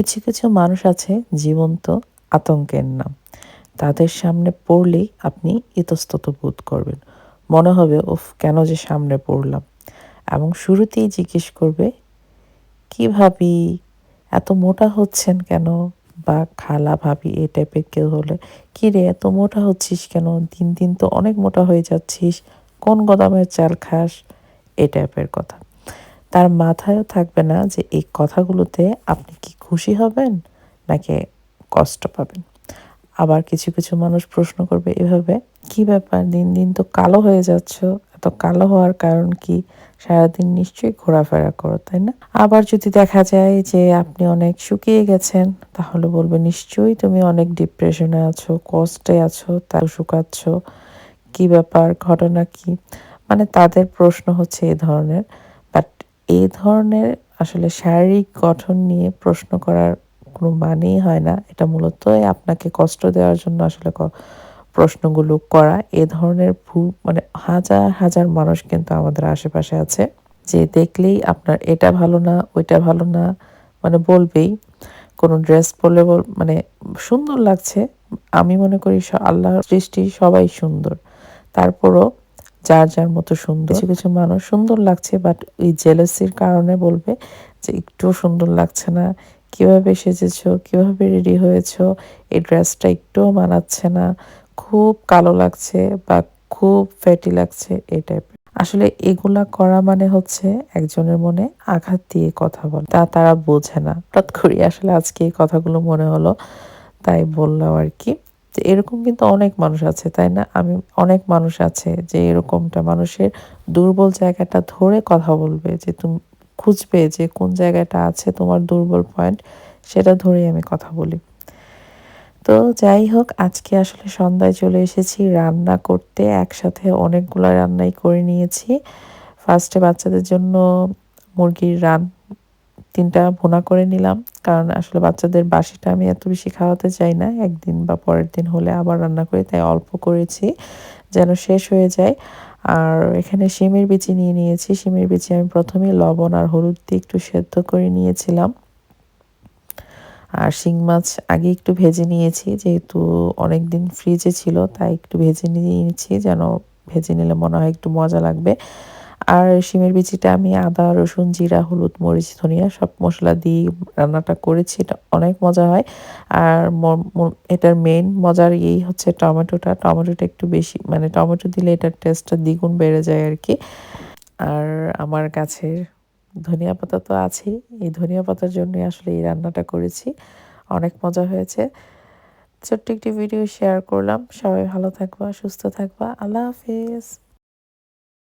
কিছু কিছু মানুষ আছে জীবন্ত আতঙ্কের নাম। তাদের সামনে পড়লেই আপনি ইতস্তত বোধ করবেন। মনে হবে ওফ কেন যে সামনে পড়লাম? এবং শুরুতেই জিজ্ঞেস করবে, কি ভাবি? এত মোটা হচ্ছেন কেন? বা খালা ভাবি এই টাইপের কেউ হলে? কি রে, এত মোটা হচ্ছিস কেন? দিন দিন তো অনেক মোটা হয়ে যাচ্ছিস। কোন গদামের চাল খাস? এই টাইপের কথা। তার মাথায়ও থাকবে না যে এই কথাগুলোতে আপনি কি খুশি হবেন নাকি কষ্ট পাবেন। আবার কিছু কিছু মানুষ প্রশ্ন করবে এভাবে, কি ব্যাপার, দিন দিন তো কালো হয়ে যাচ্ছ, এত কালো হওয়ার কারণ কি? সারাদিন নিশ্চয়ই ঘোরাফেরা করো, তাই না? আবার যদি দেখা যায় যে আপনি অনেক শুকিয়ে গেছেন, তাহলে বলবে, নিশ্চয়ই তুমি অনেক ডিপ্রেশনে আছো, কষ্টে আছো তাই শুকাচ্ছ। কি ব্যাপার, ঘটনা কি? মানে তাদের প্রশ্ন হচ্ছে এই ধরনের। এই ধরনের আসলে শারীরিক গঠন নিয়ে প্রশ্ন করার কোনো মানেই হয় না। এটা মূলত আপনাকে কষ্ট দেওয়ার জন্য আসলে প্রশ্নগুলো করা। এ ধরনের ভু মানে হাজার হাজার মানুষ কিন্তু আমাদের আশেপাশে আছে যে দেখলেই আপনার এটা ভালো না, ওইটা ভালো না মানে বলবেই। কোনো ড্রেস পরলে মানে সুন্দর লাগছে। আমি মনে করি আল্লাহর সৃষ্টি সবাই সুন্দর। তারপরও যার যার মতো সুন্দর। কিছু কিছু মানুষ সুন্দর লাগছে বাট ওই জেলাসির কারণে বলবে যে একটু সুন্দর লাগছে না। কীভাবে সেজেছো, কীভাবে রেডি হয়েছো, এই ড্রেসটা একটুও মানাচ্ছে না। খুব কালো লাগছে বা খুব ফ্যাটি লাগছে, এই টাইপের আসলে এগুলা করা মানে হচ্ছে একজনের মনে আঘাত দিয়ে কথা বলা। তা তারা বোঝে না। হঠাৎ করি আসলে আজকে এই কথাগুলো মনে হলো, তাই বললাম আর কি। যে এরকম কিন্তু অনেক মানুষ আছে, তাই না? আমি, অনেক মানুষ আছে যে এরকমটা মানুষের দুর্বল জায়গাটা ধরে কথা বলবে যে তুমি, খুঁজবে যে কোন জায়গাটা আছে তোমার দুর্বল পয়েন্ট সেটা ধরেই আমি কথা বলি। তো যাই হোক, আজকে আসলে সন্ধ্যায় চলে এসেছি রান্না করতে। একসাথে অনেকগুলো রান্নাই করে নিয়েছি। ফার্স্টে বাচ্চাদের জন্য মুরগির রান তিনটা ভুনা করে নিলাম। কারণ আসলে বাচ্চাদের বাসিটা আমি এত বেশি খাওয়াতে চাই না। একদিন বা পরের দিন হলে আবার রান্না করি, তাই অল্প করেছি যেন শেষ হয়ে যায়। আর এখানে শিমের বিচি নিয়ে নিয়েছি। শিমের বিচি আমি প্রথমে লবণ আর হলুদ দিয়ে একটু সেদ্ধ করে নিয়েছিলাম। আর শিং মাছ আগে একটু ভেজে নিয়েছি, যেহেতু অনেক দিন ফ্রিজে ছিল, তাই একটু ভেজে নিয়েছি যেন ভেজে নিলে মনে হয় একটু মজা লাগবে। আর শিমের বিচিটা আমি আদা, রসুন, জিরা, হলুদ, মরিচ, ধনিয়া সব মশলা দিয়ে রান্নাটা করেছি। এটা অনেক মজা হয়। আর এটার মেন মজার এই হচ্ছে টমেটোটা। টমেটোটা একটু বেশি মানে টমেটো দিলে এটার টেস্টটা দ্বিগুণ বেড়ে যায় আর কি আর আমার গাছের ধনিয়া পাতা তো আছেই। এই ধনিয়া পাতার জন্যই আসলে এই রান্নাটা করেছি। অনেক মজা হয়েছে। ছোট্ট একটি ভিডিও শেয়ার করলাম। সবাই ভালো থাকবা, সুস্থ থাকবা। আল্লাহ হাফিজ।